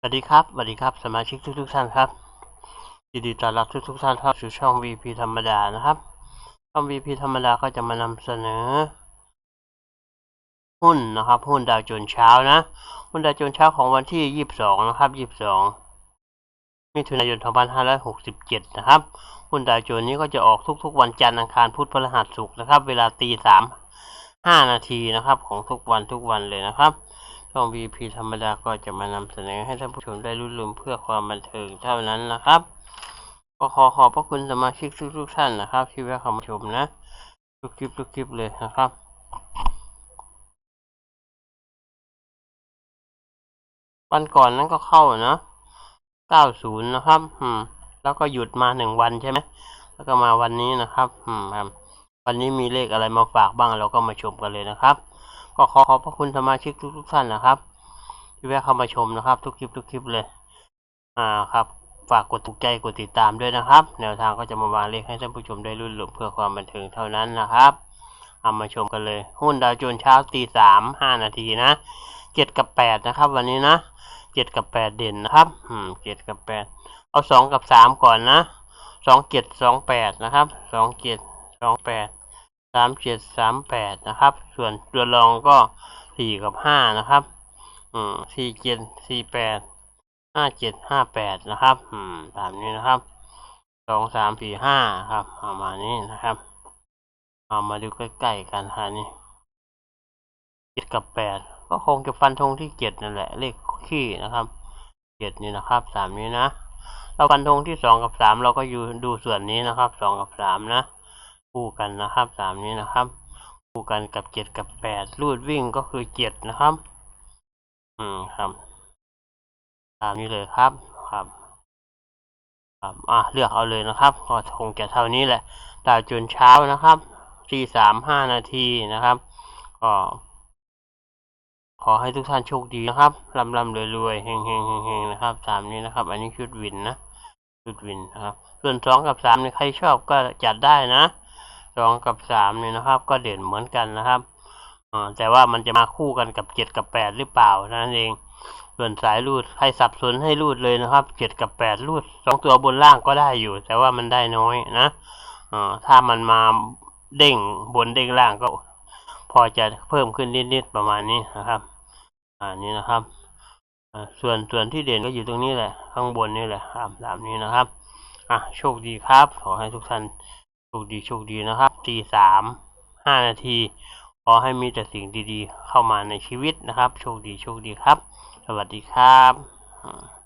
สวัสดีครับ สวัสดีครับ สมาชิกทุกทุกๆท่านครับยินดีต้อนรับทุกทุกๆท่านเข้าสู่ช่อง VP ธรรมดานะครับ ช่อง VP ธรรมดาก็จะมานำเสนอ หุ้นนะครับ หุ้นดาวโจนส์เช้านะ หุ้นดาวโจนส์เช้าของวันที่ 22 นะครับ 22 มิถุนายน 2567 นะครับ หุ้นดาวโจนส์นี้ก็จะออกทุกๆ วันจันทร์อังคารพุธพฤหัสศุกร์นะครับ เวลาตีสามห้านาทีนะครับ ของทุกวันทุกวันเลยนะครับ ช่อง VP ธรรมดาก็จะมานำเสนอให้ท่านผู้ชมได้รู้ลืมเพื่อความบันเทิงเท่านั้นนะครับก็ขอขอบพระคุณสมาชิกทุกๆท่านนะครับ ที่แวะเข้ามาชมนะ ทุกคลิปทุกคลิปเลยนะครับวันก่อนนั้นก็เข้านะ90นะครับ อืม แล้วก็หยุดมาหนึ่งวันใช่ไหม แล้วก็มาวันนี้นะครับ อืมครับ วันนี้มีเลขอะไรมาฝากบ้างเราก็มาชมกันเลยนะครับ ก็ขอขอบพระคุณสมาชิกทุกๆท่านนะครับ ที่แวะเข้ามาชมนะครับ ทุกคลิปทุกคลิปเลย อ่าครับ ฝากกดถูกใจกดติดตามด้วยนะครับ แนวทางก็จะมาวางเลขให้ท่านผู้ชมได้รุ่นหลบเพื่อความบันเทิงเท่านั้นนะครับเอามาชมกันเลย หุ้นดาวโจนส์เช้าตีสามห้านาทีนะเจ็ดกับแปดนะครับ วันนี้นะเจ็ดกับแปดเด่นนะครับอืมเจ็ดกับแปดเอาสองกับสามก่อนนะสองเจ็ดสองแปดนะครับสองเจ็ดสองแปด สามเจ็ดสามแปดนะครับ ส่วนตัวรองก็สี่กับห้านะครับ อืมสี่เจ็ดสี่แปดห้าเจ็ดห้าแปดนะครับ อืมตามนี้นะครับสองสามสี่ห้าครับประมาณนี้นะครับ เอามาดูใกล้ๆกันฮะนี่เจ็ดกับแปดก็คงจะฟันธงที่เจ็ดนั่นแหละ เลขขี้นะครับเจ็ดนี่นะครับสามนี้นะเราฟันธงที่สองกับสามเราก็อยู่ดูส่วนนี้นะครับสองกับสามนะ คู่กันนะครับสามนี้นะครับ คู่กันกับเจ็ดกับแปดรูดวิ่งก็คือเจ็ดนะครับ อืมครับตามนี้เลยครับครับครับอะเลือกเอาเลยนะครับก็คงจะเท่านี้แหละดาวจนเช้านะครับสี่สามห้านาทีนะครับก็ขอให้ทุกท่านโชคดีนะครับร่ำร่ำรวยรวยๆเฮงเฮงเฮงเฮงนะครับตามนี้นะครับ อันนี้ชุดวินนะชุดวินนะครับ ส่วนสองกับสามนี่ใครชอบก็จัดได้นะ สองกับสามเนี่ยนะครับ ก็เด่นเหมือนกันนะครับอแต่ว่ามันจะมาคู่กันกับเจ็ดกับแปดหรือเปล่านั่นเอง ส่วนสายรูดใครสับสนให้รูดเลยนะครับเจ็ดกับแปดรูดสองตัวบนล่างก็ได้อยู่ แต่ว่ามันได้น้อยนะอถ้ามันมาเด้งบนเด้งล่างก็ พอจะเพิ่มขึ้นนิดๆประมาณนี้นะครับอ่านี้นะครับส่วนส่วนที่เด่นก็อยู่ตรงนี้แหละ ข้างบนนี่แหละครับแบบนี้นะครับ อะโชคดีครับ ขอให้ทุกท่านโชคดีโชคดีนะครับ ตีสามห้านาที ขอให้มีแต่สิ่งดีๆ เข้ามาในชีวิตนะครับ โชคดีโชคดีครับ สวัสดีครับ